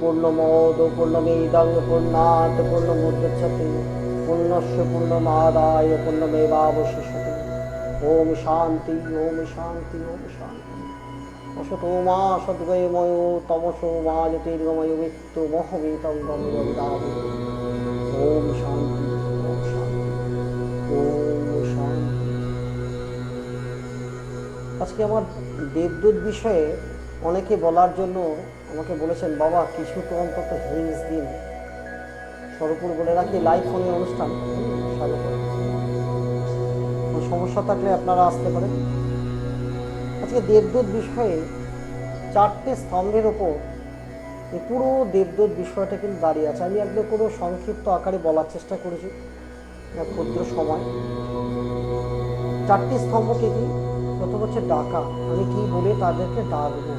পূর্ণমোদ পূর্ণমেদং পূর্ণাত পূর্ণমুদ্যতে পূর্ণস্য পূর্ণমাদায় পূর্ণমেবাবশিষ্যতে ওম শান্তি ওম শান্তি ওম শান্তি। অসতো মা সদ্গয়ময় তমসো মা জ্যোতির্গময়, মৃত্যু মহমিতং গময় বিদামি ওম শান্তি ওম শান্তি ওম শান্তি। আজকে আমার দেবদূত বিষয়ে অনেকে বলার জন্য আমাকে বলেছেন, বাবা, কিছু তো অন্তত হিংস দিন। সরপুর বলে রাখি লাইভ ফোনের অনুষ্ঠান। সমস্যা থাকলে আপনারা আসতে পারেন। আজকে দেবদূত বিষয়ে চারটে স্তম্ভের ওপর এই পুরো দেবদূত বিষয়টা কিন্তু দাঁড়িয়ে আছে। আমি একদম কোনো সংক্ষিপ্ত আকারে বলার চেষ্টা করেছি ক্ষুদ্র সময়। চারটি স্তম্ভ কি কি? হচ্ছে ডাকা আমি কি বলে তাদেরকে ডাকবো?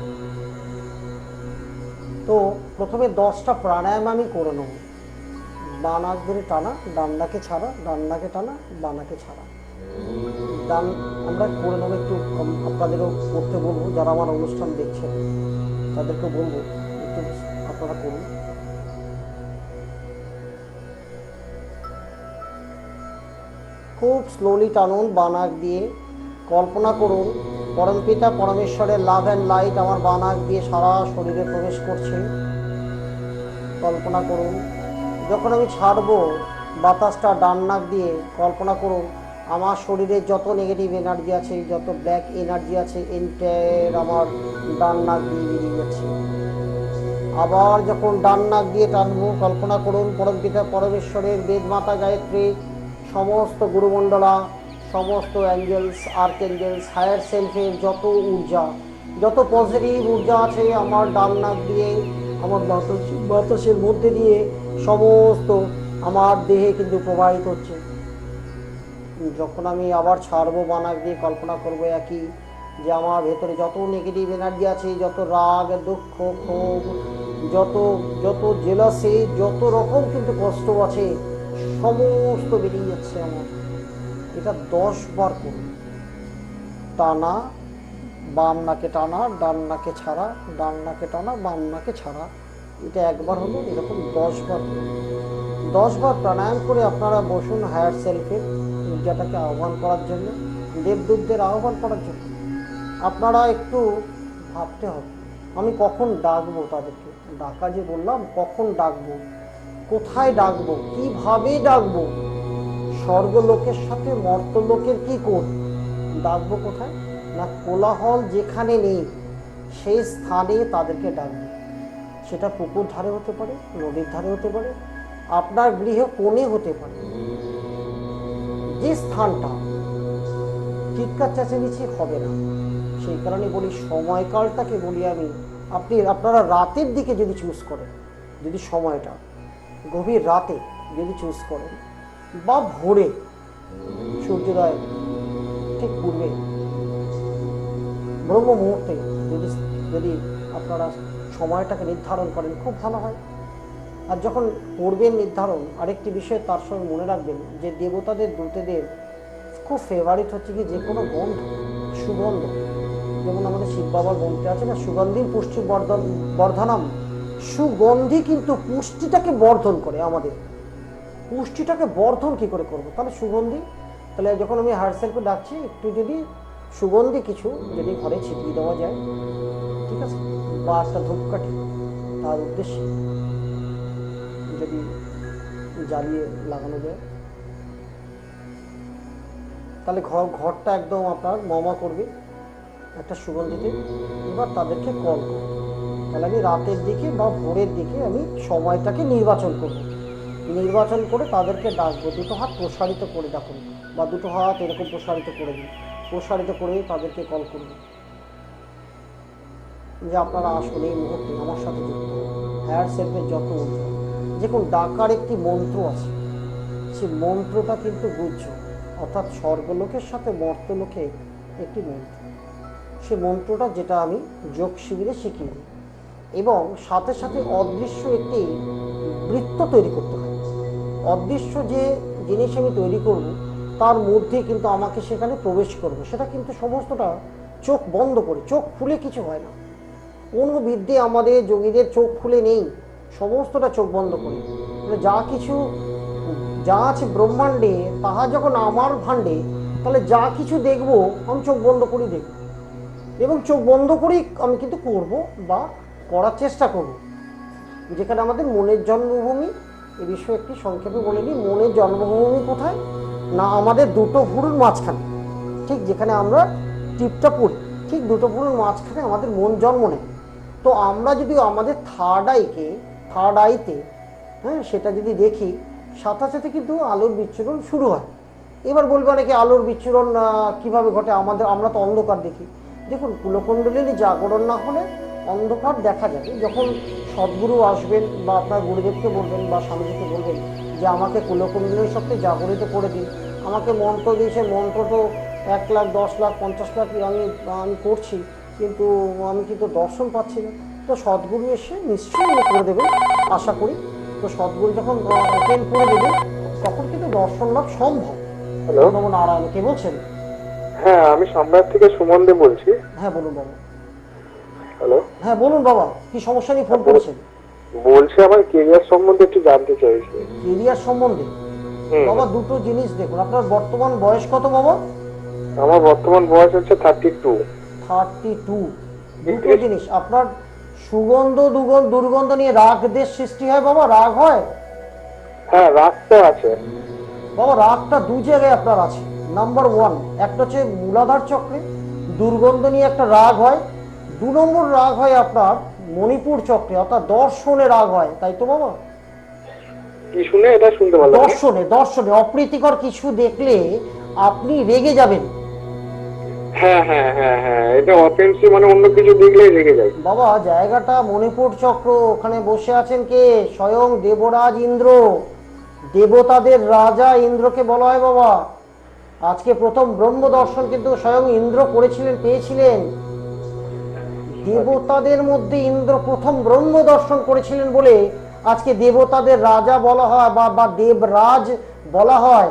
তো প্রথমে দশটা প্রাণায়াম আমি করে নেব। বানাক ধরে টানা ডান্ডাকে ছাড়া ডান্ডাকে টানা বানাকে ছাড়া। ডান আমরা করে নেব একটু আপনাদেরও করতে বলব, যারা আমার অনুষ্ঠান দেখছেন তাদেরকে বলব, একটু আপনারা করুন। খুব স্লোলি টানুন বানাক দিয়ে। কল্পনা করুন পরমপিতা পরমেশ্বরের লাভ অ্যান্ড লাইট আমার বানাক দিয়ে সারা শরীরে প্রবেশ করছে। কল্পনা করুন, যখন আমি ছাড়বো বাতাসটা ডান নাক দিয়ে, কল্পনা করুন, আমার শরীরে যত নেগেটিভ এনার্জি আছে, যত ব্যাক এনার্জি আছে এন্টায়ার আমার ডান নাক দিয়ে বেরিয়ে যাচ্ছে। আবার যখন ডান নাক দিয়ে টানবো, কল্পনা করুন পরমপিতা পরমেশ্বরের বেদমাতা গায়ত্রী, সমস্ত গুরুমণ্ডলা সমস্ত অ্যাঞ্জেলস আর্ক অ্যাঞ্জেলস হায়ার সেলফের যত ঊর্জা, যত পজিটিভ ঊর্জা আছে আমার ডান নাক দিয়ে, আমার বাতাস, বাতাসের মধ্যে দিয়ে, সমস্ত আমার দেহে কিন্তু প্রবাহিত হচ্ছে। যখন আমি আবার ছাড়বো বানাক দিয়ে, কল্পনা করব একই যে আমার ভেতরে যত নেগেটিভ এনার্জি আছে, যত রাগ, দুঃখ, ক্ষোভ, যত যত জেলাসি যত রকম কিন্তু কষ্ট আছে, সমস্ত বেরিয়ে যাচ্ছে আমার। এটা দশ বার করুন। টানা, বাম নাকে টানা, ডান নাকে ছাড়া, ডান নাকে টানা, বাম নাকে ছাড়া। এটা একবার হলো, এরকম দশ বার করুন। দশ বার প্রাণায়াম করে আপনারা বসুন হায়ার সেলফের ঊর্জাটাকে আহ্বান করার জন্য, দেবদূতদের আহ্বান করার জন্য। আপনারা একটু ভাবতে হবে, আমি কখন ডাকবো তাদেরকে? ডাকা যে বললাম, কখন ডাকবো? কোথায় ডাকবো? কীভাবে ডাকবো? স্বর্গলোকের সাথে মর্তলোকের কি কোড ডাকবো কোথায়? না কোলাহল যেখানে নেই, সেই স্থানে তাদেরকে ডাকবো। সেটা পুকুর ধারে হতে পারে, নদীর ধারে হতে পারে, আপনার গৃহে কোণে হতে পারে। যে স্থানটা চিৎকার চেঁচামেচি হবে না, সেই কারণে বলি সময়কালটাকে বলি আমি, আপনি, আপনারা রাতের দিকে যদি চুজ করেন, যদি সময়টা, গভীর রাতে যদি চুজ করেন বা ভোরে সূর্যোদয় ঠিক পূর্বে। ব্রহ্ম মুহূর্তে যদি যদি আপনারা সময়টাকে নির্ধারণ করেন, খুব ভালো হয়। আর যখন করবেন নির্ধারণ, আরেকটি বিষয় তার সঙ্গে মনে রাখবেন যে দেবতাদের, দূতেদের খুব ফেভারিট হচ্ছে কি যে কোনো গন্ধ সুগন্ধ। যেমন আমাদের শিব বাবার গন্ধে আছে না সুগন্ধি পুষ্টি বর্ধন, বর্ধনাম, সুগন্ধি কিন্তু পুষ্টিটাকে বর্ধন করে আমাদের। পুষ্টিটাকে বর্ধন কি করে করব? তাহলে সুগন্ধি, তাহলে যখন আমি হার্ট সেলফে ডাকছি, একটু যদি সুগন্ধি কিছু যদি ঘরে ছিটিয়ে দেওয়া যায়, ঠিক আছে? বা একটা ধূপকাঠি, তার উদ্দেশ্যে যদি জ্বালিয়ে লাগানো যায়, তাহলে ঘর ঘরটা একদম আপনার মমা করবে একটা সুগন্ধিতে। এবার তাদেরকে কল করব। তাহলে আমি রাতের দিকে বা ভোরের দিকে আমি সময়টাকে নির্বাচন করব। নির্বাচন করে তাদেরকে ডাকবো, দুটো হাত প্রসারিত করে ডাকুন বা দুটো হাত এরকম প্রসারিত করে দিন। প্রসারিত করে তাদেরকে কল করব যে আপনারা আসুন এই মুহূর্তে আমার সাথে যুক্ত হায়ার সেলফের যত ঊর্জা দেখুন, ডাকার একটি মন্ত্র আছে। সেই মন্ত্রটা কিন্তু গুজ্জ। অর্থাৎ স্বর্গলোকের সাথে মর্তলোকে একটি মন্ত্র। সে মন্ত্রটা যেটা আমি যোগ শিবিরে শিখিয়ে দিই এবং সাথে সাথে অদৃশ্য একটি বৃত্ত তৈরি করতে অদৃশ্য যে জিনিস আমি তৈরি করব, তার মধ্যে কিন্তু আমাকে সেখানে প্রবেশ করবে। সেটা কিন্তু সমস্তটা চোখ বন্ধ করে, চোখ খুলে কিছু হয় না। কোনো বিদ্যে আমাদের যোগীদের চোখ খুলে নেই, সমস্তটা চোখ বন্ধ করে। যা কিছু, যা আছে ব্রহ্মাণ্ডে, তাহা যখন আমার ভাণ্ডে, তাহলে যা কিছু দেখব, আমি চোখ বন্ধ করেই দেখব। এবং চোখ বন্ধ করেই আমি কিন্তু করব বা করার চেষ্টা করব। যেখানে আমাদের মনের জন্মভূমি এ বিষয়ে একটি সংক্ষেপে বলে নিই মনের জন্মভূমি কোথায়? না আমাদের দুটো ভুরুর মাঝখানে। ঠিক যেখানে আমরা টিপটা পড়ি, ঠিক দুটো ভুরুর মাঝখানে আমাদের মন জন্ম নেয়। তো আমরা যদি আমাদের থার্ড আইকে থার্ড আইতে হ্যাঁ সেটা যদি দেখি সাথে কিন্তু আলোর বিচ্ছুরণ শুরু হয়। এবার বলবে অনেকে আলোর বিচ্ছুরণ কীভাবে ঘটে? আমাদের, আমরা তো অন্ধকার দেখি। দেখুন, কুলকুণ্ডলিনী জাগরণ না হলে অন্ধকার দেখা যাবে। যখন সদ্গুরু আসবেন বা আপনার গুরুদেবকে বলবেন বা স্বামীজিকে বলবেন যে আমাকে কুলকুণ্ডলিনীর সত্যি জাগরিত করে দিন। আমাকে মন্ত্র দিয়েছে মন্ত্র তো এক লাখ দশ লাখ পঞ্চাশ লাখ আমি আমি করছি কিন্তু আমি কিন্তু দর্শন পাচ্ছি না। তো সদ্গুরু এসে নিশ্চয়ই উনি করে দেবেন আশা করি। তো সদ্গুরু যখন ওপেন করে দেবেন তখন কিন্তু দর্শন লাভ সম্ভব। হ্যালো? নম নারায়ণ কে বলছেন? হ্যাঁ আমি সম্রাট থেকে সুমন দে বলছি। হ্যাঁ বলুন বাবা হ্যালো হ্যাঁ বলুন বাবা কি সমস্যা নিয়ে ফোন করেছেন? বলছি আমার কেরিয়ার সম্বন্ধে একটু জানতে চাইছি। কেরিয়ার সম্বন্ধে? বাবা দুটো জিনিস দেখুন আপনার বর্তমান বয়স কত বাবা? আমার বর্তমান বয়স হচ্ছে থার্টি টু থার্টি টু দুটো জিনিস আপনার সুগন্ধ দুগন্ধ দুর্গন্ধ নিয়ে রাগ দেশ সৃষ্টি হয় বাবা রাগ হয়? হ্যাঁ রাস্তা আছে। বাবা রাগটা দু জায়গায় আপনার আছে। নাম্বার ওয়ান একটা হচ্ছে মূলাধার চক্রে দুর্গন্ধ নিয়ে একটা রাগ হয় দু নম্বর রাগ হয় আপনার মণিপুর চক্রে অর্থাৎ দর্শনে রাগ হয় তাই তো বাবা? কি শুনে এটা শুনতে ভালো দর্শনে দর্শনে অপ্রীতিকর কিছু দেখলে আপনি রেগে যাবেন। হ্যাঁ হ্যাঁ হ্যাঁ হ্যাঁ এটা অফেন্সিভ মানে অন্য কিছু দেখলেই রেগে যায়। বাবা জায়গাটা মণিপুর চক্র ওখানে বসে আছেন কে? স্বয়ং দেবরাজ ইন্দ্র। দেবতাদের রাজা ইন্দ্রকে বলা হয় বাবা। আজকে প্রথম ব্রহ্ম দর্শন কিন্তু স্বয়ং ইন্দ্র করেছিলেন পেয়েছিলেন। দেবতাদের মধ্যে ইন্দ্র প্রথম ব্রহ্ম দর্শন করেছিলেন বলে আজকে দেবতাদের রাজা বলা হয় বা বা দেবরাজ বলা হয়।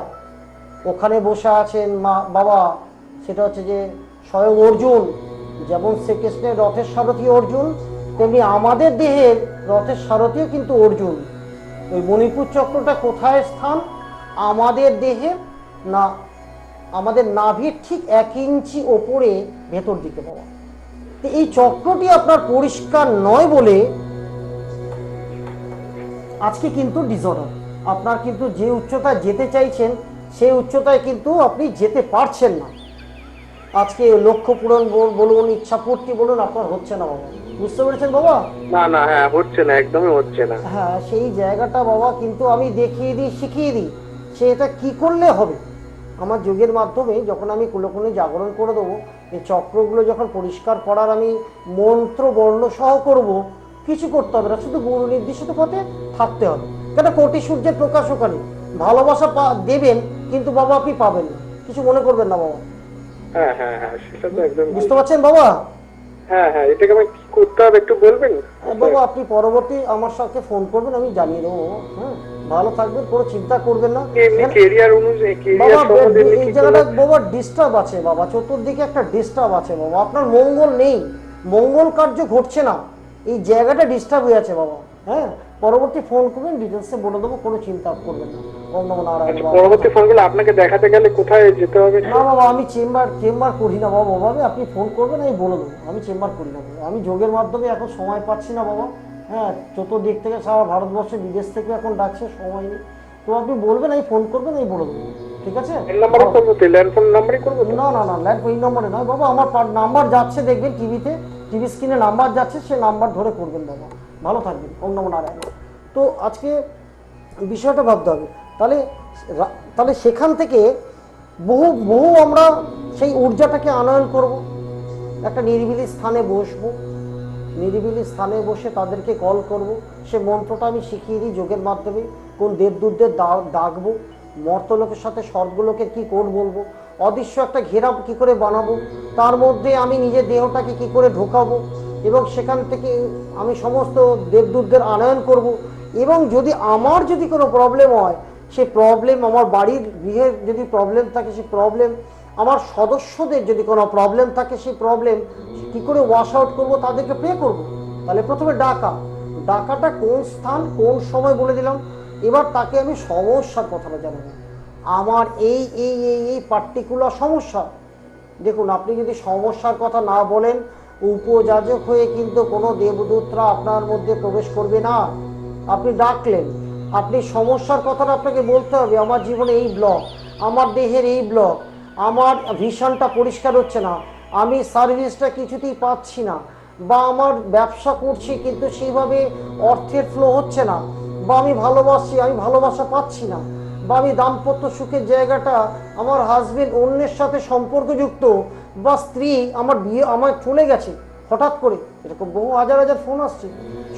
ওখানে বসে আছেন মা, বাবা, সেটা হচ্ছে যে স্বয়ং অর্জুন, যেমন শ্রীকৃষ্ণের রথের সারথী অর্জুন, তেমনি আমাদের দেহের রথের সারথীও কিন্তু অর্জুন। ওই মণিপুর চক্রটা কোথায় স্থান? আমাদের দেহের না, আমাদের নাভির ঠিক এক ইঞ্চি ওপরে ভেতর দিকে তো এই চক্রটি আপনার পরিষ্কার নয় বলে আজকে কিন্তু ডিসঅর্ডার আপনার কিন্তু যে উচ্চতায় যেতে চাইছেন সেই উচ্চতায় কিন্তু আপনি যেতে পারছেন না। আজকে লক্ষ্য পূরণ বল- বলুন ইচ্ছা পূর্তি বলুন আপনার হচ্ছে না বাবা। বুঝতে পেরেছেন বাবা? না না হ্যাঁ হচ্ছে না একদমই হচ্ছে না। হ্যাঁ সেই জায়গাটা বাবা কিন্তু আমি দেখিয়ে দিই শিখিয়ে দিই সে এটা কি করলে হবে? আমার যোগের মাধ্যমে যখন আমি কুলকুনি জাগরণ করে দেবো চক্রগুলো যখন পরিষ্কার করার আমি মন্ত্র বর্ণ সহ করব কিছু করতে হবে না শুধু গুরু নির্দেশিত পথে থাকতে হবে। কেন কোটি সূর্যের প্রকাশ ওখানে? ভালোবাসা দেবেন কিন্তু বাবা আপনি পাবেন কিছু মনে করবেন না বাবা? হ্যাঁ হ্যাঁ হ্যাঁ সেটা তো একদম বুঝতে পারছেন বাবা? হ্যাঁ হ্যাঁ এটাকে আমি কি করতে হবে একটু বলবেন? হ্যাঁ, বাবা আপনি পরবর্তী আমার সাথে ফোন করবেন আমি জানিয়ে দেবো। হ্যাঁ। ভালো থাকবেন কোনো চিন্তা করবেন না। অনুযায়ী এমনি এই জায়গাটা বাবা ডিস্টার্ব আছে বাবা চতুর্দিকে একটা ডিস্টার্ব আছে বাবা। আপনার মঙ্গল নেই মঙ্গল কার্য ঘটছে না। এই জায়গাটা ডিস্টার্ব হয়ে আছে বাবা হ্যাঁ? পরবর্তী ফোন করবেন ডিটেলসে বলে দেবো কোনো চিন্তা করবেন না। আচ্ছা বাবা। পরবর্তী ফোনগুলো আপনাকে দেখাতে গেলে কোথায় যেতে হবে? না বাবা আমি চেম্বার চেম্বার করি না বাবা ওভাবে আপনি ফোন করবেন আমি বলে দেবো আমি চেম্বার করি না বাবা। আমি যোগের মাধ্যমে এখন সময় পাচ্ছি না বাবা। হ্যাঁ চতুর্দিক থেকে সারা ভারতবর্ষে বিদেশ থেকে এখন ডাকছে সময় নেই। তো আপনি বলবেন আমি ফোন করবেন আমি বলে দেবো। ঠিক আছে? এই? না না না ল্যান্ড ওই নম্বরে নয়। বাবা আমার নাম্বার যাচ্ছে দেখবেন টিভিতে টিভি স্ক্রিনে নাম্বার যাচ্ছে সে নাম্বার ধরে করবেন বাবা। ভালো থাকবেন ওম নমো নারায়ণ তো আজকে বিষয়টা ভাবতে হবে। তাহলে তাহলে সেখান থেকে বহু বহু আমরা সেই ঊর্জাটাকে আনয়ন করব। একটা নিরিবিলি স্থানে বসবো। নিরিবিলি স্থানে বসে তাদেরকে কল করব। সে মন্ত্রটা আমি শিখিয়ে দিই যোগের মাধ্যমে। কোন দেবদূতদের ডাকবো। মর্তলোকের সাথে স্বর্গলোকের কি কোড বলব? অদৃশ্য একটা ঘেরা কি করে বানাবো? তার মধ্যে আমি নিজের দেহটাকে কি করে ঢোকাবো? এবং সেখান থেকে আমি সমস্ত দেবদূতদের আনয়ন করব। এবং যদি আমার যদি কোনো প্রবলেম হয় সেই প্রবলেম আমার বাড়ির গৃহের যদি প্রবলেম থাকে সেই প্রবলেম আমার সদস্যদের যদি কোনো প্রবলেম থাকে, সেই প্রবলেম কি করে ওয়াশ আউট করব, তাদেরকে প্রে করব। তাহলে প্রথমে ডাকা। ডাকাটা কোন স্থান, কোন সময় বলে দিলাম। এবার তাকে আমি সমস্যার কথাটা জানাব। আমার এই এই এই এই পার্টিকুলার সমস্যা। দেখুন, আপনি যদি সমস্যার কথা না বলেন, উপযাজক হয়ে কিন্তু কোনো দেবদূতরা আপনার মধ্যে প্রবেশ করবে না। আপনি ডাকলেন। আপনি সমস্যার কথাটা আপনাকে বলতে হবে, আমার জীবনে এই ব্লক আমার দেহের এই ব্লক আমার ভিশনটা পরিষ্কার হচ্ছে না। আমি সার্ভিসটা কিছুতেই পাচ্ছি না। বা আমার ব্যবসা করছি কিন্তু সেইভাবে অর্থের ফ্লো হচ্ছে না। বা আমি ভালোবাসি, আমি ভালোবাসা পাচ্ছি না। বা আমি দাম্পত্য সুখের জায়গাটা আমার হাজবেন্ড অন্যের সাথে সম্পর্কযুক্ত বা স্ত্রী আমার বিয়ে আমার চলে গেছে হঠাৎ করে। এরকম বহু হাজার হাজার ফোন আসছে।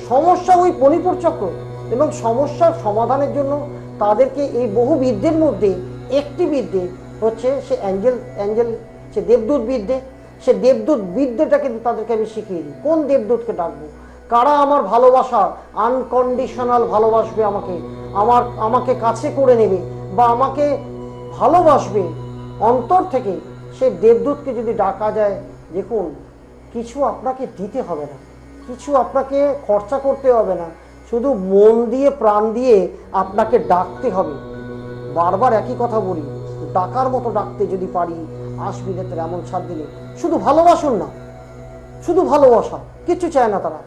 সমস্যা ওই মণিপুর চক্র। এবং সমস্যার সমাধানের জন্য তাদেরকে এই বহু বিদ্যের মধ্যে একটি বিদ্যে হচ্ছে সে অ্যাঞ্জেল অ্যাঞ্জেল, সে দেবদূত বিদ্যে, সে দেবদূত বিদ্যেটা কিন্তু তাদেরকে আমি শিখিয়ে দিই। কোন দেবদূতকে ডাকবো? কারা আমার ভালোবাসা আনকন্ডিশনাল ভালোবাসবে আমাকে? আমার, আমাকে কাছে করে নেবে বা আমাকে ভালোবাসবে? অন্তর থেকে সে দেবদূতকে যদি ডাকা যায়, দেখুন, কিছু আপনাকে দিতে হবে না। কিছু আপনাকে খরচা করতে হবে না। শুধু মন দিয়ে, প্রাণ দিয়ে আপনাকে ডাকতে হবে। বারবার একই কথা বলি ডাকার মতো ডাকতে যদি পারি, আসবি না এমন ছাড় দিলে। শুধু ভালোবাসুন না, শুধু ভালোবাসা, কিচ্ছু চায় না তারা।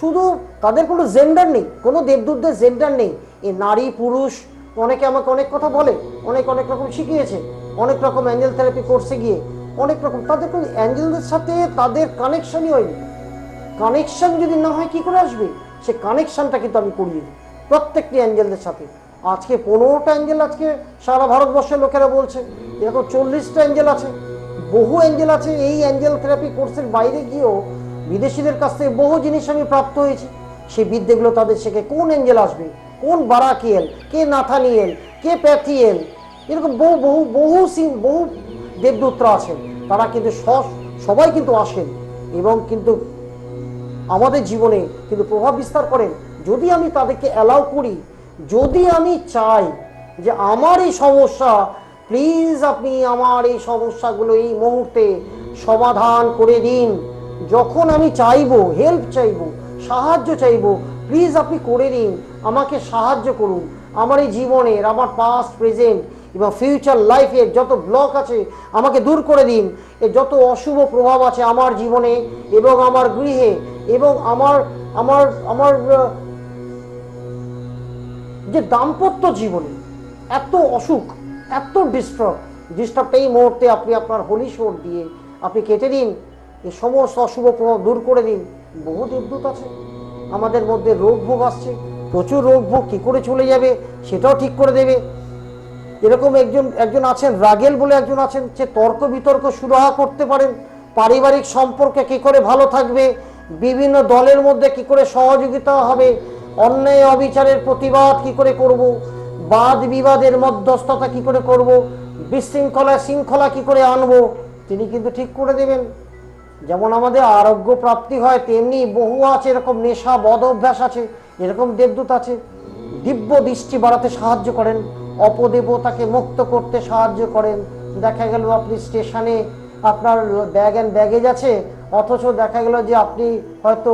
শুধু তাদের কোনো জেন্ডার নেই, কোনো দেবদূতদের জেন্ডার নেই। এ নারী, পুরুষ, অনেকে আমাকে অনেক কথা বলে, অনেক অনেক রকম শিখিয়েছে, অনেক রকম অ্যাঞ্জেল থেরাপি কোর্সে গিয়ে, অনেক রকম। তাদের কোনো অ্যাঞ্জেলদের সাথে তাদের কানেকশনই হয়নি। কানেকশন যদি না হয়, কি করে আসবে? সে কানেকশনটা কিন্তু আমি করিয়ে দিই, প্রত্যেকটি অ্যাঞ্জেলদের সাথে। আজকে পনেরোটা অ্যাঞ্জেল আজকে সারা ভারতবর্ষের লোকেরা বলছে। এরকম চল্লিশটা অ্যাঞ্জেল আছে। বহু অ্যাঞ্জেল আছে। এই অ্যাঞ্জেল থেরাপি কোর্সের বাইরে গিয়েও বিদেশিদের কাছ থেকে বহু জিনিস আমি প্রাপ্ত হয়েছি। সেই বিদ্যেগুলো তাদের শেখে। কোন অ্যাঞ্জেল আসবে? কোন বারাকিয়েল? কে নাথানিয়েল? কে প্যাথিয়েল? এরকম বহু বহু বহু সিং বহু দেবদূতরা আছেন। তারা কিন্তু সবাই কিন্তু আসেন এবং কিন্তু আমাদের জীবনে কিন্তু প্রভাব বিস্তার করেন। যদি আমি তাদেরকে অ্যালাউ করি যদি আমি চাই যে আমার এই সমস্যা প্লিজ আপনি আমার এই সমস্যাগুলো এই মুহূর্তে সমাধান করে দিন। যখন আমি চাইব হেল্প চাইব, সাহায্য চাইব প্লিজ আপনি করে দিন। আমাকে সাহায্য করুন। আমার এই জীবনের, আমার পাস্ট প্রেজেন্ট এবং ফিউচার লাইফের যত ব্লক আছে, আমাকে দূর করে দিন। এর যত অশুভ প্রভাব আছে আমার জীবনে এবং আমার গৃহে এবং আমার আমার আমার যে দাম্পত্য জীবনে এত অসুখ, এত ডিস্টার্ব ডিস্টার্বটা এই মুহূর্তে আপনি আপনার হোলি শোর দিয়ে আপনি কেটে দিন এই সমস্ত অশুভ প্রভাব দূর করে দিন। বহু দেবদূত আছে, আমাদের মধ্যে রোগ ভোগ আসছে, প্রচুর রোগ ভোগ কী করে চলে যাবে সেটাও ঠিক করে দেবে। এরকম একজন একজন আছেন রাগেল বলে একজন আছেন, যে তর্ক বিতর্ক সুরাহা করতে পারেন, পারিবারিক সম্পর্কে কি করে ভালো থাকবে, বিভিন্ন দলের মধ্যে কি করে সহযোগিতা হবে অন্যায় অবিচারের প্রতিবাদ কি করে করব? বাদ বিবাদের মধ্যস্থতা কি করে করব? বিশৃঙ্খলা শৃঙ্খলা কি করে আনব? তিনি কিন্তু ঠিক করে দেবেন। যেমন আমাদের আরোগ্য প্রাপ্তি হয়, তেমনি বহু আছে, এরকম নেশা, বদ অভ্যাস আছে, এরকম দেবদূত আছে। দিব্য দৃষ্টি বাড়াতে সাহায্য করেন, অপদেবতাকে মুক্ত করতে সাহায্য করেন। দেখা গেল আপনি স্টেশনে আপনার ব্যাগ অ্যান্ড ব্যাগেজ আছে, অথচ দেখা গেল যে আপনি হয়তো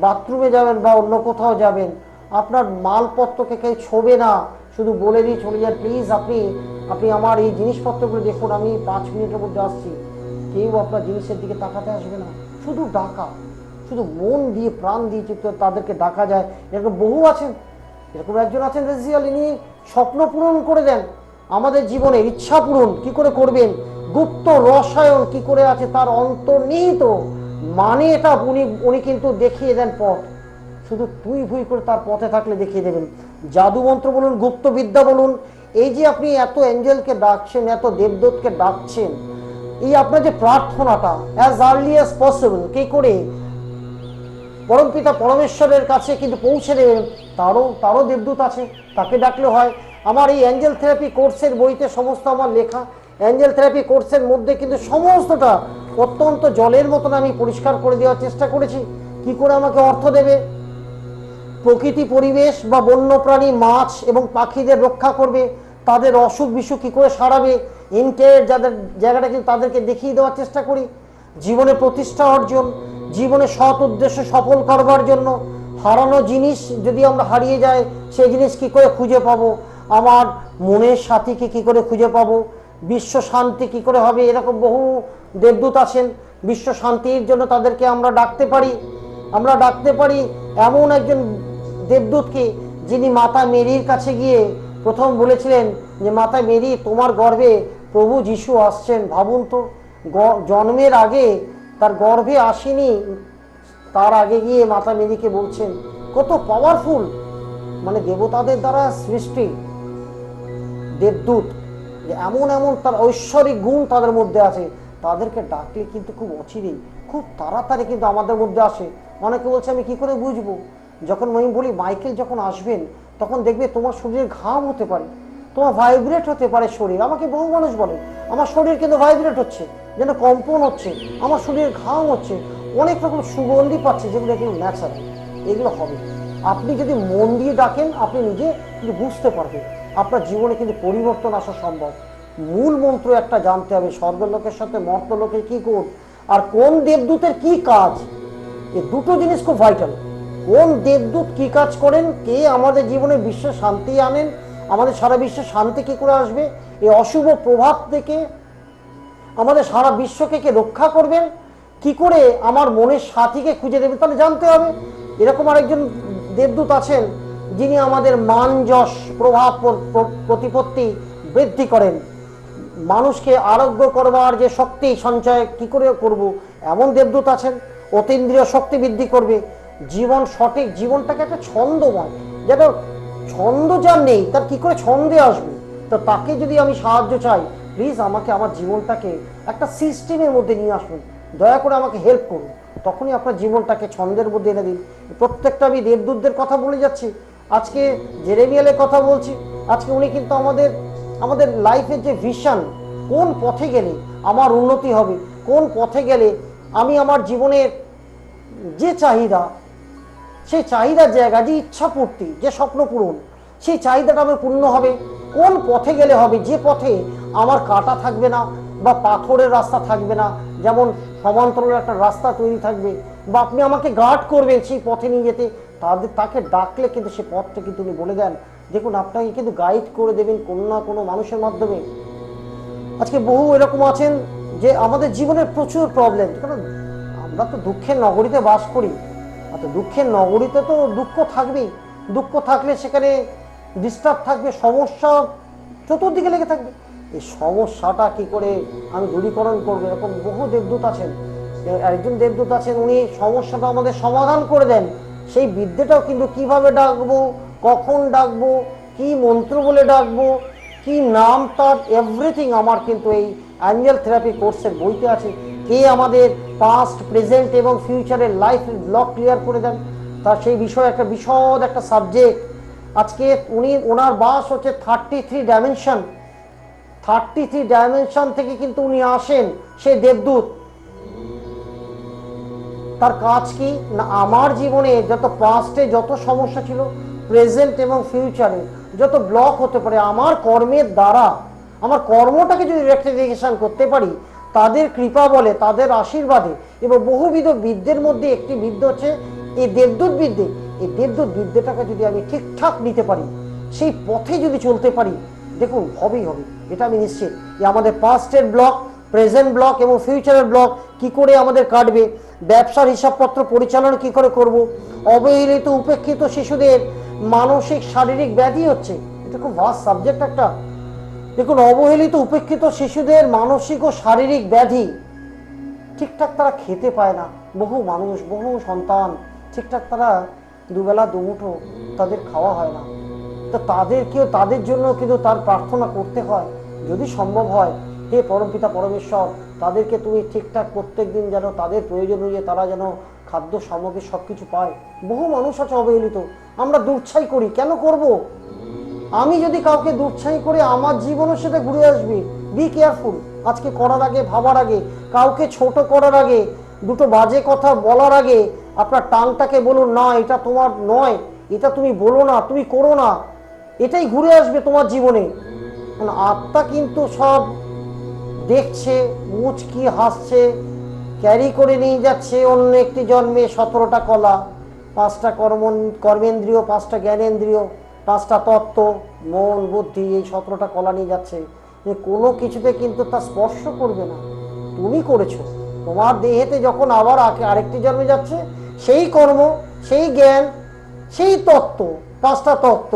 বাথরুমে যাবেন বা অন্য কোথাও যাবেন, আপনার মালপত্রকে কেউ ছোবে না। শুধু বলে দিয়ে চলে যান প্লিজ আপনি আপনি আমার এই জিনিসপত্রগুলো দেখুন, আমি পাঁচ মিনিটের মধ্যে আসছি। কেউ আপনার জিনিসের দিকে তাকাতে আসবে না। শুধু ডাকা। শুধু মন দিয়ে প্রাণ দিয়ে চিত্ত তাদেরকে ডাকা যায়। এরকম বহু আছেন। এরকম একজন আছেন রেজিয়াল ইনি স্বপ্ন পূরণ করে দেন। আমাদের জীবনে ইচ্ছা পূরণ। কি করে করবেন? গুপ্ত রসায়ন কি করে আছে? তার অন্তর্নিহিত মানে এটা উনি উনি কিন্তু দেখিয়ে দেন পথ। শুধু তুই ভুই করে তার পথে থাকলে দেখিয়ে দেবেন। জাদু মন্ত্র বলুন, গুপ্ত বিদ্যা বলুন, এই যে আপনি এত অ্যাঞ্জেলকে ডাকছেন, এত দেবদূতকে ডাকছেন, এই আপনার যে প্রার্থনাটা অ্যাজ আর্লি অ্যাজ পসিবল কি করে? পরমপিতা পরমেশ্বরের কাছে কিন্তু পৌঁছে দেবেন। তারও তারও দেবদূত আছে, তাকে ডাকলে হয়। আমার এই অ্যাঞ্জেল থেরাপি কোর্সের বইতে সমস্ত আমার লেখা, অ্যাঞ্জেল থেরাপি কোর্সের মধ্যে কিন্তু সমস্তটা অত্যন্ত জলের মতন আমি পরিষ্কার করে দেওয়ার চেষ্টা করেছি। কি করে আমাকে অর্থ দেবে? প্রকৃতি পরিবেশ বা বন্যপ্রাণী, মাছ এবং পাখিদের রক্ষা করবে, তাদের অসুখ বিসুখ কী করে সারাবে? ইন্টের যাদের, জায়গাটা কিন্তু তাদেরকে দেখিয়ে দেওয়ার চেষ্টা করি। জীবনে প্রতিষ্ঠা অর্জন, জীবনে সৎ উদ্দেশ্য, সফল করবার জন্য হারানো জিনিস যদি আমরা হারিয়ে যাই সেই জিনিস কি করে খুঁজে পাবো? আমার মনের সাথীকে কি করে খুঁজে পাবো? বিশ্ব শান্তি কি করে হবে? এরকম বহু দেবদূত আছেন। বিশ্ব শান্তির জন্য তাদেরকে আমরা ডাকতে পারি। আমরা ডাকতে পারি এমন একজন দেবদূতকে যিনি মাতা মেরির কাছে গিয়ে প্রথম বলেছিলেন যে, মাতা মেরি, তোমার গর্ভে প্রভু যিশু আসছেন। ভাবুন তো জন্মের আগে তার গর্ভে আসেনি, তার আগে গিয়ে মাতা মেরিকে বলছেন, কত পাওয়ারফুল মানে দেবতাদের দ্বারা সৃষ্টি দেবদূত। যে এমন এমন তার ঐশ্বরিক গুণ তাদের মধ্যে আছে, তাদেরকে ডাকলে কিন্তু খুব অচিরেই, খুব তাড়াতাড়ি কিন্তু আমাদের মধ্যে আসে। অনেকে বলছে, আমি কি করে বুঝব? যখন আমি বলি, মাইকেল যখন আসবেন, তখন দেখবে তোমার শরীরে ঘাম হতে পারে, তোমার ভাইব্রেট হতে পারে শরীর। আমাকে বহু মানুষ বলে, আমার শরীর কিন্তু ভাইব্রেট হচ্ছে, যেন কম্পন হচ্ছে, আমার শরীরে ঘাম হচ্ছে। অনেক রকম সুগন্ধি পাচ্ছে, যেগুলো এগুলো ন্যাচারাল এগুলো হবে। আপনি যদি মন দিয়ে ডাকেন, আপনি নিজে বুঝতে পারবেন। আপনার জীবনে কিন্তু পরিবর্তন আসা সম্ভব। মূল মন্ত্র একটা জানতে হবে, স্বর্গলোকের সাথে মর্তলোকের কি কোড আর কোন দেবদূতের কি কাজ? এ দুটো জিনিস খুব ভাইটাল কোন দেবদূত কি কাজ করেন? কে আমাদের জীবনে বিশ্ব শান্তি আনেন? আমাদের সারা বিশ্বে শান্তি কি করে আসবে? এই অশুভ প্রভাব থেকে আমাদের সারা বিশ্বকে কে রক্ষা করবেন? কি করে আমার মনের সাথীকে খুঁজে দেবেন? তাহলে জানতে হবে। এরকম আরেকজন দেবদূত আছেন যিনি আমাদের মান যশ, প্রভাব প্র- প্র- প্রতিপত্তি বৃদ্ধি করেন। মানুষকে আরোগ্য করবার যে শক্তি সঞ্চয় কি করে করব? এমন দেবদূত আছেন, অতীন্দ্রিয় শক্তি বৃদ্ধি করবে। জীবন সঠিক, জীবনটাকে একটা ছন্দময়। যেটা ছন্দ যার নেই, তার কি করে ছন্দে আসবে? তো তাকে যদি আমি সাহায্য চাই প্লিজ আমাকে আমার জীবনটাকে একটা সিস্টেমের মধ্যে নিয়ে আসুন। দয়া করে আমাকে হেল্প করুন। তখনই আপনার জীবনটাকে ছন্দের মধ্যে এনে দিন। প্রত্যেকটা আমি দেবদূতদের কথা বলে যাচ্ছি। আজকে জেরেমিয়ালের কথা বলছি, আজকে উনি কিন্তু আমাদের আমাদের লাইফের যে ভিশন কোন পথে গেলে আমার উন্নতি হবে, কোন পথে গেলে আমি আমার জীবনের যে চাহিদা, সেই চাহিদার জায়গা, যে ইচ্ছা পূর্তি যে স্বপ্ন পূরণ, সেই চাহিদাটা আমার পূর্ণ হবে, কোন পথে গেলে হবে, যে পথে আমার কাটা থাকবে না বা পাথরের রাস্তা থাকবে না, যেমন সমান্তরালের একটা রাস্তা তৈরি থাকবে, বা আপনি আমাকে গার্ড করবেন সেই পথে নিয়ে যেতে তাদের তাকে ডাকলে কিন্তু সে পথটা কিন্তু উনি বলে দেন। দেখুন, আপনাকে কিন্তু গাইড করে দেবেন কোনো না কোনো মানুষের মাধ্যমে। আজকে বহু এরকম আছেন যে আমাদের জীবনের প্রচুর প্রবলেম কারণ আমরা তো দুঃখের নগরীতে বাস করি। আর দুঃখের নগরীতে তো দুঃখ থাকবেই। দুঃখ থাকলে সেখানে ডিস্টার্ব থাকবে, সমস্যা চতুর্দিকে লেগে থাকবে। এই সমস্যাটা কি করে আমি দূরীকরণ করব? এরকম বহু দেবদূত আছেন। একজন দেবদূত আছেন, উনি সমস্যাটা আমাদের সমাধান করে দেন। সেই বিদ্যেটাও কিন্তু কীভাবে ডাকবো, কখন ডাকবো, কি মন্ত্র বলে ডাকবো, কি নাম, তার এভরিথিং আমার কিন্তু এই অ্যাঞ্জেল থেরাপি কোর্সের বইতে আছে। কে আমাদের পাস্ট প্রেজেন্ট এবং ফিউচারের লাইফ ব্লক ক্লিয়ার করে দেন? তার সেই বিষয়ে একটা বিশদ একটা সাবজেক্ট আজকে উনি, ওনার বাস হচ্ছে thirty three dimension thirty three dimension থেকে কিন্তু উনি আসেন, সে দেবদূত। তার কাজ কি? না, আমার জীবনে যত পাস্টে যত সমস্যা ছিল প্রেজেন্ট এবং ফিউচারে যত ব্লক হতে পারে, আমার কর্মের দ্বারা, আমার কর্মটাকে যদি রেক্টিফিকেশন করতে পারি, তাদের কৃপা বলে, তাদের আশীর্বাদে, এবং বহুবিধ বিদ্যের মধ্যে একটি বিদ্যে হচ্ছে, এই দেবদূত বিদ্যে, এই দেবদূত বিদ্যেটাকে যদি আমি ঠিকঠাক নিতে পারি, সেই পথে যদি চলতে পারি, দেখুন, হবেই হবে, এটা আমি নিশ্চিত। যে আমাদের পাস্টের ব্লক প্রেজেন্ট ব্লক এবং ফিউচারের ব্লক কি করে আমাদের কাটবে ব্যবসার হিসাবপত্র পরিচালনা কি করে করব? অবহেলিত, উপেক্ষিত শিশুদের মানসিক, শারীরিক ব্যাধি হচ্ছে। এটা খুব ভাস্ট সাবজেক্ট একটা। দেখুন, অবহেলিত, উপেক্ষিত শিশুদের মানসিক ও শারীরিক ব্যাধি ঠিকঠাক তারা খেতে পায় না। বহু মানুষ, বহু সন্তান ঠিকঠাক তারা দুবেলা, দুমুঠো তাদের খাওয়া হয় না। তো তাদেরকেও, তাদের জন্য কিন্তু তার প্রার্থনা করতে হয়। যদি সম্ভব হয় হে পরমপিতা পরমেশ্বর, তাদেরকে তুমি ঠিকঠাক প্রত্যেক দিন যেন তাদের প্রয়োজন অনুযায়ী তারা যেন খাদ্য সামগ্রী সব কিছু পায়। বহু মানুষ আছে অবহেলিত। আমরা দুর্ছাই করি, কেন করব? আমি যদি কাউকে দুঃসাহী করে আমার জীবনও সেটা ঘুরে আসবে বি কেয়ারফুল আজকে করার আগে, ভাবার আগে, কাউকে ছোট করার আগে, দুটো বাজে কথা বলার আগে, আপনার টাংটাকে বলুন, না, এটা তোমার নয়, এটা তুমি বলো না, তুমি করো না। এটাই ঘুরে আসবে তোমার জীবনে। আত্মা কিন্তু সব দেখছে মুচকি হাসছে, ক্যারি করে নিয়ে যাচ্ছে অন্য একটি জন্মে সতেরোটা কলা, পাঁচটা কর্ম, কর্মেন্দ্রীয়, পাঁচটা জ্ঞানেন্দ্রিয়, পাঁচটা তত্ত্ব, মন, বুদ্ধি, এই সতেরোটা কলা নিয়ে যাচ্ছে। কোনো কিছুতে কিন্তু তা স্পর্শ করবে না। তুমি করেছ। তোমার দেহেতে যখন আবার আরেকটি জন্মে যাচ্ছে, সেই কর্ম, সেই জ্ঞান, সেই তত্ত্ব, পাঁচটা তত্ত্ব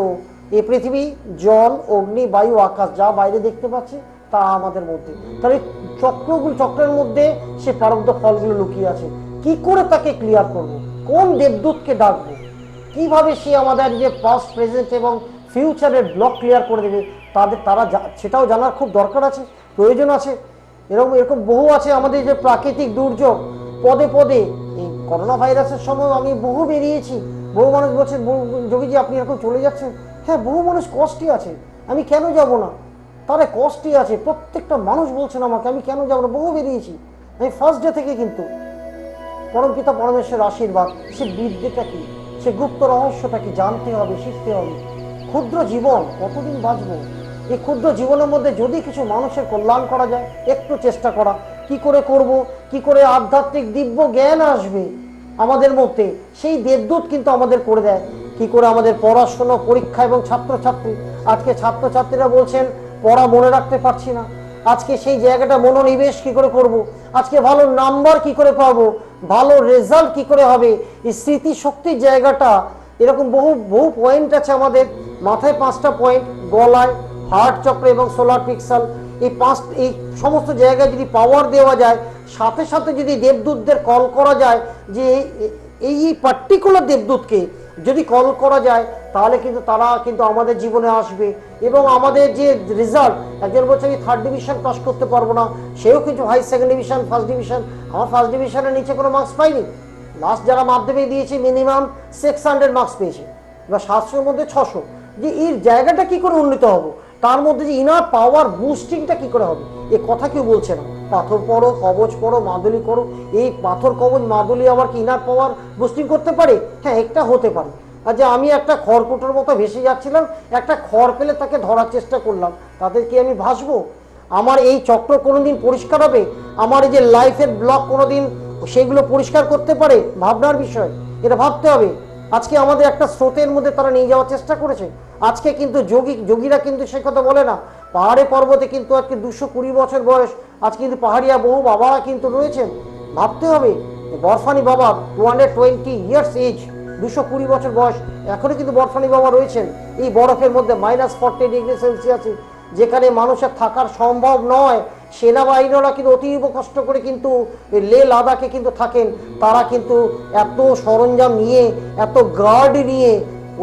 এই পৃথিবী, জল, অগ্নি, বায়ু, আকাশ, যা বাইরে দেখতে পাচ্ছি, তা আমাদের মধ্যে। তাহলে চক্রগুলো, চক্রের মধ্যে সে প্রারব্ধ ফলগুলো লুকিয়ে আছে। কি করে তাকে ক্লিয়ার করব? কোন দেবদূতকে ডাকবো? কীভাবে সে আমাদের যে পাস্ট প্রেজেন্ট এবং ফিউচারের ব্লক ক্লিয়ার করে দেবে? তাদের, তারা সেটাও জানার খুব দরকার আছে, প্রয়োজন আছে। এরকম এরকম বহু আছে আমাদের যে প্রাকৃতিক দুর্যোগ। পদে পদে, এই করোনা ভাইরাসের সময় আমি বহু বেরিয়েছি। বহু মানুষ বলছে "বহু- যোগীজি, আপনি এরকম চলে যাচ্ছেন? হ্যাঁ বহু মানুষ কষ্টে আছে। আমি কেন যাব না? তারা কষ্টে আছে। প্রত্যেকটা মানুষ বলছেন আমাকে, আমি কেন যাব না? বহু বেরিয়েছি। আমি ফার্স্ট ডে থেকে কিন্তু পরমপিতা পরমেশ্বর আশীর্বাদ, সে বিদ্যেটা কি? সে গুপ্ত রহস্যটা কি? জানতে হবে, শিখতে হবে। ক্ষুদ্র জীবন, কতদিন বাঁচবো? এই ক্ষুদ্র জীবনের মধ্যে যদি কিছু মানুষের কল্যাণ করা যায়, একটু চেষ্টা করা। কি করে করব? কি করে আধ্যাত্মিক দিব্য জ্ঞান আসবে আমাদের মধ্যে? সেই দেবদূত কিন্তু আমাদের করে দেয়। কি করে আমাদের পড়াশোনা, পরীক্ষা এবং ছাত্রছাত্রী? আজকে ছাত্রছাত্রীরা বলছেন, পড়া মনে রাখতে পারছি না। আজকে সেই জায়গাটা মনোনিবেশ কি করে করব। আজকে ভালো নাম্বার কি করে পাবো? ভালো রেজাল্ট কি করে হবে? এই স্মৃতিশক্তির জায়গাটা, এরকম বহু বহু পয়েন্ট আছে আমাদের। মাথায় পাঁচটা পয়েন্ট গলায় হার্ট চক্র এবং সোলার পিক্সেল এই পাঁচ, এই সমস্ত জায়গায় যদি পাওয়ার দেওয়া যায়, সাথে সাথে যদি দেবদূতদের কল করা যায়, যে এই- পার্টিকুলার দেবদূতকে যদি কল করা যায়, তাহলে কিন্তু তারা কিন্তু আমাদের জীবনে আসবে। এবং আমাদের যে রেজাল্ট একজন বলছে, আমি থার্ড ডিভিশন পাস করতে পারব না। সেও কিন্তু high second division first division আমার ফার্স্ট ডিভিশনের নিচে কোনো মার্কস পাইনি। লাস্ট যারা মাধ্যমিক দিয়েছে মিনিমাম সিক্স হান্ড্রেড মার্কস পেয়েছে। এবার সাতশোর মধ্যে ছশো যে এর জায়গাটা কি করে উন্নীত হব? তার মধ্যে যে ইনার পাওয়ার বুস্টিংটা কি করে হবে? এ কথা কেউ বলছে না। পাথর পড়ো কবচ পড়ো, মাদুলি করো। এই পাথর কবচ মাদুলি আবার কি ইনার পাওয়ার বুস্টিং করতে পারে? হ্যাঁ একটা হতে পারে। আর যে আমি একটা খড়কুটোর মতো ভেসে যাচ্ছিলাম, একটা খড় পেলে তাকে ধরার চেষ্টা করলাম। তাদের কি আমি ভাসবো? আমার এই চক্র কোনো দিন পরিষ্কার হবে? আমার এই যে লাইফের ব্লক কোনো দিন সেগুলো পরিষ্কার করতে পারে? ভাবনার বিষয়। এটা ভাবতে হবে। আজকে আমাদের একটা স্রোতের মধ্যে তারা নিয়ে যাওয়ার চেষ্টা করেছে। আজকে কিন্তু যোগী যোগীরা কিন্তু সে কথা বলে না। পাহাড়ে পর্বতে কিন্তু আজকে দুশো কুড়ি বছর বয়স। আজকে কিন্তু পাহাড়িয়া বহু বাবারা কিন্তু রয়েছেন। ভাবতে হবে, Barfani Baba two hundred twenty years age দুশো কুড়ি বছর বয়স, এখনও কিন্তু বরফানি বাবা রয়েছেন। এই বরফের মধ্যে মাইনাস ফর্টি ডিগ্রি সেলসিয়াসে যেখানে মানুষের থাকার সম্ভব নয়। সেনাবাহিনীরা কিন্তু অতীব কষ্ট করে কিন্তু লে লাদাখে কিন্তু থাকেন। তারা কিন্তু এত সরঞ্জাম নিয়ে, এত গার্ড নিয়ে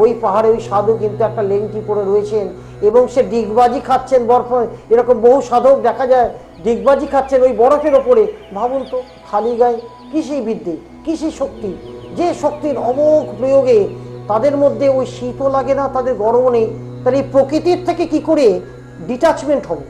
ওই পাহাড়ে ওই সাধু কিন্তু একটা লেংটি পরে রয়েছেন। এবং সে ডিগবাজি খাচ্ছেন বরফ। এরকম বহু সাধক দেখা যায় ডিগবাজি খাচ্ছেন ওই বরফের ওপরে। ভাবুন তো, খালি গায়ে কি সেই বিদ্যে কি সেই শক্তি? যে শক্তির অমোঘ প্রয়োগে তাদের মধ্যে ওই শীতও লাগে না, তাদের গরমও নেই। তাহলে এই প্রকৃতির থেকে কি করে ডিটাচমেন্ট হবে?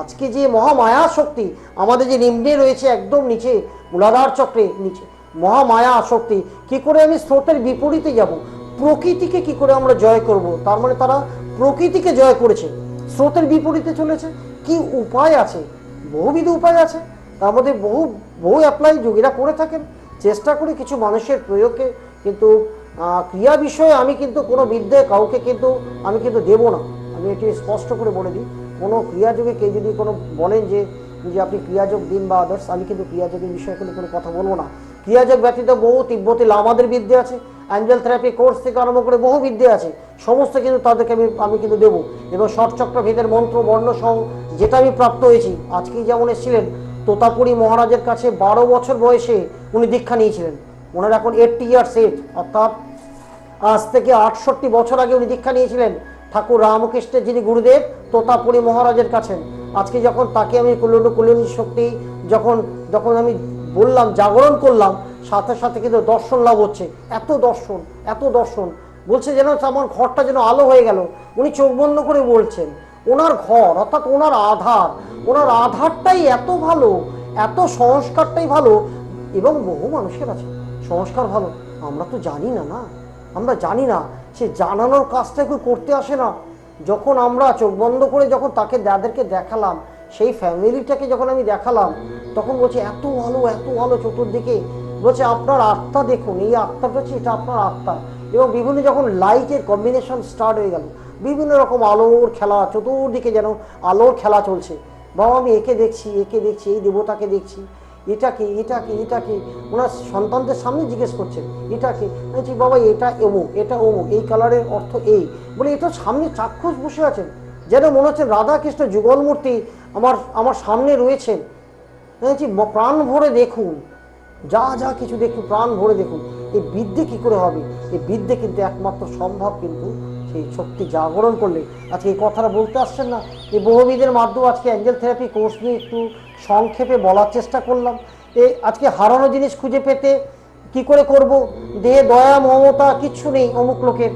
আজকে যে মহামায়া শক্তি, আমাদের যে নিম্নে রয়েছে একদম নিচে মূলাধার চক্রে নিচে, মহামায়া শক্তি, কি করে আমি স্রোতের বিপরীতে যাব? প্রকৃতিকে কি করে আমরা জয় করব? তার মানে তারা প্রকৃতিকে জয় করেছে, স্রোতের বিপরীতে চলেছে। কি উপায় আছে? বহুবিধ উপায় আছে। তার মধ্যে বহু বহু অ্যাপ্লাই যোগীরা করে থাকেন। চেষ্টা করি কিছু মানুষের প্রয়োগকে কিন্তু ক্রিয়া বিষয়ে আমি কিন্তু কোনো বিদ্যে কাউকে কিন্তু আমি কিন্তু দেব না। আমি এটি স্পষ্ট করে বলে দিই। কোনো ক্রিয়াযোগে কেউ যদি কোনো বলেন যে যে আপনি ক্রিয়াযোগ দিন বা আদার্স আমি কিন্তু ক্রিয়াযোগের বিষয়ে কোনো কোনো কথা বলব না। ক্রিয়াযোগ ব্যতীত বহু তিব্বতী লামাদের বিদ্যে আছে। অ্যাঞ্জেল থেরাপি কোর্স থেকে আরম্ভ করে বহু বিদ্যে আছে। সমস্ত কিন্তু তাদেরকে আমি আমি কিন্তু দেবো। এবং ষটচক্র ভেদের মন্ত্র, বর্ণ সহ যেটা আমি প্রাপ্ত হয়েছি, আজকেই যেমন এসেছিলেন, তোতাপুরী মহারাজের কাছে বারো বছর বয়সে উনি দীক্ষা নিয়েছিলেন। ওনার এখন এইটটি ইয়ার্স এজ অর্থাৎ আজ থেকে আটষট্টি বছর আগে উনি দীক্ষা নিয়েছিলেন ঠাকুর রামকৃষ্ণের যিনি গুরুদেব, তোতাপুরী মহারাজের কাছে। আজকে যখন তাকে আমি কুলন কুলনী শক্তি, যখন যখন আমি বললাম, জাগরণ করলাম, সাথে সাথে কিন্তু দর্শন লাভ হচ্ছে। এত দর্শন এত দর্শন। বলছে যেন আমার ঘরটা যেন আলো হয়ে গেল। উনি চোখ বন্ধ করে বলছেন, ওনার ঘর, অর্থাৎ ওনার আধার, ওনার আধারটাই এত ভালো, এত সংস্কারটাই ভালো এবং বহু মানুষের আছে। সংস্কার ভালো, আমরা তো জানি না না। আমরা জানি না, সে জানানোর কাজটা কেউ করতে আসে না। যখন আমরা চোখ বন্ধ করে যখন তাকে দাদেরকে দেখালাম সেই ফ্যামিলিটাকে যখন আমি দেখালাম তখন বলছে এত ভালো এত ভালো চতুর্দিকে। বলছে আপনার আত্মা দেখুন এই আত্মাটা হচ্ছে এটা আপনার আত্মা। এবং বিভিন্ন যখন লাইটের কম্বিনেশন স্টার্ট হয়ে গেল বিভিন্ন রকম আলোর খেলা চতুর্দিকে যেন আলোর খেলা চলছে। বাবা আমি একে দেখছি একে দেখছি এই দেবতাকে দেখছি। এটা কি এটা কি এটা কি ওনার সন্তানদের সামনে জিজ্ঞেস করছেন এটা কি বলছি, বাবা এটা অমুক এটা অমুক এই কালারের অর্থ এই। বলে এটা সামনে চাক্ষুষ বসে আছেন। যেন মনে হচ্ছে রাধাকৃষ্ণ যুগল মূর্তি আমার আমার সামনে রয়েছেন। আমি প্রাণ ভরে দেখুন। যা যা কিছু দেখুন, প্রাণ ভরে দেখুন। এই বিদ্যে কি করে হবে? এই বিদ্যে কিন্তু একমাত্র সম্ভব কিন্তু সেই শক্তি জাগরণ করলে। আজকে এই কথাটা বলতে আসছেন না। এই বহুবিদের মাধ্যমে আজকে অ্যাঞ্জেল থেরাপি কোর্স নিয়ে একটু সংক্ষেপে বলার চেষ্টা করলাম। এ, আজকে হারানো জিনিস খুঁজে পেতে কি করে করব? দেহে দয়া, মমতা কিচ্ছু নেই অমুক লোকের।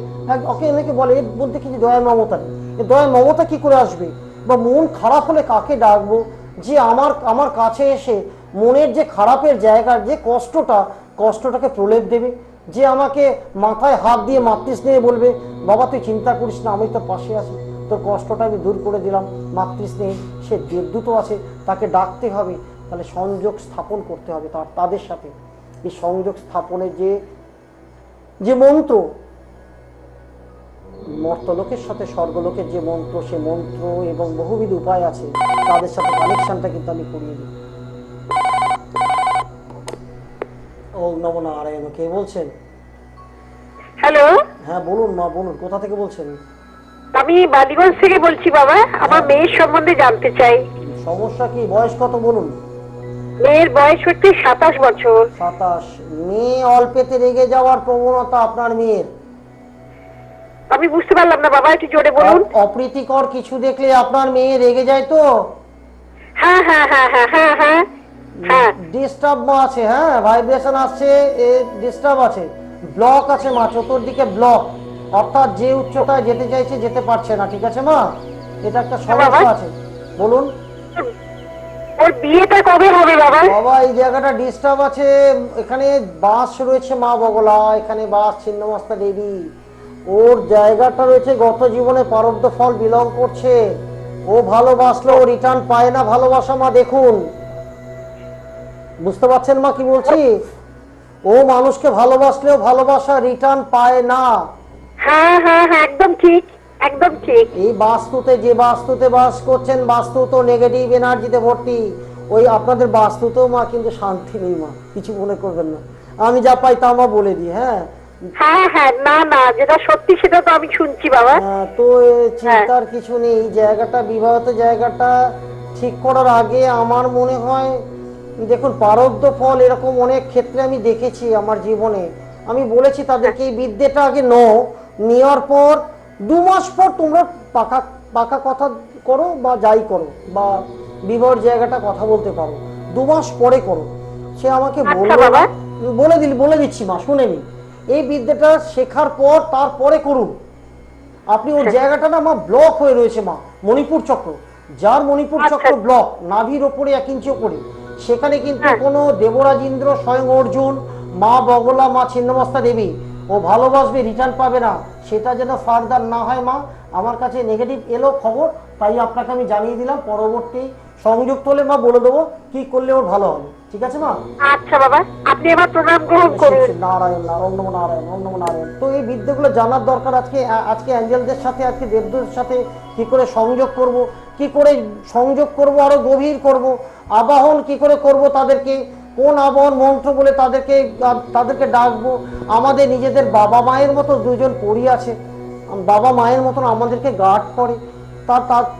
ওকে অনেকে বলে বলতে কি যে দয়া, মমতা নেই? দয়া, মমতা কি করে আসবে? বা মন খারাপ হলে কাকে ডাকবো? যে আমার আমার কাছে এসে মনের যে খারাপের জায়গার যে কষ্টটা, কষ্টটাকে প্রলেপ দেবে, যে আমাকে মাথায় হাত দিয়ে মাতৃস্নেহে বলবে, বাবা, তুই চিন্তা করিস না, আমি তো পাশে আছি। তোর কষ্টটা আমি দূর করে দিলাম, মাতৃস্নেহে। সে দেবদূত আছে, তাকে ডাকতে হবে। তাহলে সংযোগ স্থাপন করতে হবে তার, তাদের সাথে। এই সংযোগ স্থাপনের যে যে মন্ত্র মর্তলোকের সাথে স্বর্গলোকের যে মন্ত্র সে মন্ত্র এবং বহুবিধ উপায় আছে তাদের সাথে কানেকশনটা কিন্তু আমি করিয়ে দিই ও নম নারায়ণ কে বলছেন? হ্যালো হ্যাঁ বলুন মা বলুন কোথা থেকে বলছেন? আমি বালিগঞ্জ থেকে বলছি বাবা আমার মেয়ের সম্বন্ধে জানতে চাই। সমস্যা কি? বয়স কত বলুন? মেয়ের বয়স হচ্ছে সাতাশ বছর। সাতাশ। মেয়ে অল্পেতে রেগে যাওয়ার প্রবণতা আপনার মেয়ের? আমি বুঝতে পারলাম না বাবা একটু জোরে বলুন। অপ্রীতিকর কিছু দেখলে আপনার মেয়ে রেগে যায় তো? হ্যাঁ হ্যাঁ হ্যাঁ হ্যাঁ হ্যাঁ হ্যাঁ। হ্যাঁ। ডিস্টার্ব আছে হ্যাঁ? ভাইব্রেশন আসছে ডিস্টার্ব আছে। ব্লক আছে মা ব্লক অর্থাৎ যে উচ্চতায় যেতে চাইছে যেতে পারছে না ঠিক আছে মা? এটা একটা সমস্যা আছে। বলুন। ওর বিয়েটা কবে হবে বাবা? বাবা এই জায়গাটা ডিস্টার্ব আছে। এখানে বাস রয়েছে মা বগলা এখানে বাস ছিন্নমস্তা দেবী। ওর জায়গাটা রয়েছে গত জীবনে পারব্ধ ফল বিলং করছে। ও ভালোবাসলো ও রিটার্ন পায় না ভালোবাসা মা দেখুন। বুঝতে পারছেন মা কি বলছি? ও মানুষকে ভালোবাসলেও ভালোবাসা রিটার্ন পায় না। হ্যাঁ হ্যাঁ হ্যাঁ একদম ঠিক একদম ঠিক। এই বাস্তুতে যে বাস্তুতে বাস করছেন বাস্তু তো নেগেটিভ এনার্জিতে ভর্তি। ওই আপনাদের বাস্তুতেও মা কিন্তু শান্তি নেই মা কিছু মনে করবেন না। আমি যা পাই তা মা বলে দিই হ্যাঁ? হ্যাঁ হ্যাঁ না না যেটা সত্যি সেটা তো আমি শুনছি বাবা। তো চিন্তার কিছু নেই জায়গাটা বিবাহিত জায়গাটা ঠিক করার আগে আমার মনে হয় দেখুন ফল এরকম অনেক ক্ষেত্রে আমি দেখেছি আমার জীবনে। আমি বলেছি তাদেরকে এই বিদ্যেটা আগে নো নেওয়ার পর দু মাস পর তোমরা পাকা পাকা কথা করো বা যাই করো বা বিবাহের জায়গাটা কথা বলতে পারো। দু মাস পরে করো। সে আমাকে আচ্ছা বলল বলে দিল বলে দিচ্ছি মা শুনে নিন এই বিদ্যাটা শেখার পর তারপরে করুন। আপনি ওর জায়গাটা না মা ব্লক হয়ে রয়েছে মা মণিপুর চক্র। যার মণিপুর আচ্ছা। চক্র ব্লক নাভির ওপরে এক ইঞ্চি ওপরে। সেখানে কিন্তু হ্যাঁ। কোনো দেবরাজ ইন্দ্র স্বয়ং অর্জুন মা বগলা মা ছিন্নমস্তা দেবী ও ভালোবাসবে রিটার্ন পাবে না। সেটা যেন ফার্দার না হয় মা আমার কাছে নেগেটিভ এলো খবর তাই আপনাকে আমি জানিয়ে দিলাম পরবর্তী সংযুক্ত হলে মা বলে দেবো কি করলে ওর ভালো হবে। ঠিক আছে মা? আচ্ছা বাবা। আপনি আমার প্রণাম গ্রহণ করুন। শিব শিব নারায়ণ নারায়ণ ওম নারায়ণ ওম নারায়ণ। তো এই বিদ্যাগুলো জানার দরকার আজকে আজকে অ্যাঞ্জেলদের সাথে আজকে দেবদূতের সাথে কি করে সংযোগ করব কি করে সংযোগ করব আরও গভীর করব আবাহন কি করে করব তাদেরকে কোন আবাহন মন্ত্র বলে তাদেরকে তাদেরকে ডাকবো? আমাদের নিজেদের বাবা মায়ের মতো দুজন পড়ি আছে বাবা মায়ের মতন আমাদেরকে গার্ড করে।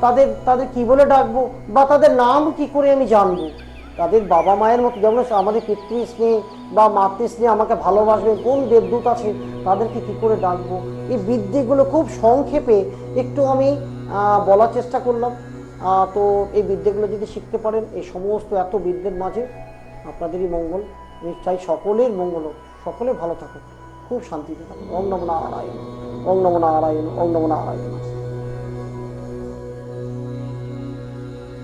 তাদের তাদের কি বলে ডাকবো বা তাদের নাম কি করে আমি জানব? তাদের বাবা মায়ের মতো যেমন আমাদের পিতৃ স্নেহ বা মাতৃ স্নেহ আমাকে ভালোবাসবে, কোন দেবদূত আছে, তাদেরকে কি করে ডাকবো? এই বিদ্যেগুলো খুব সংক্ষেপে একটু আমি বলার চেষ্টা করলাম। তো এই বিদ্যেগুলো যদি শিখতে পারেন, এই সমস্ত এত বিদ্যের মাঝে আপনাদেরই মঙ্গল। চাই সকলের মঙ্গল হোক। সকলে ভালো থাকুক। খুব শান্তিতে থাকুন ওম নম নারায়ণ। ওম নম নারায়ণ। ওম নম নারায়ণ।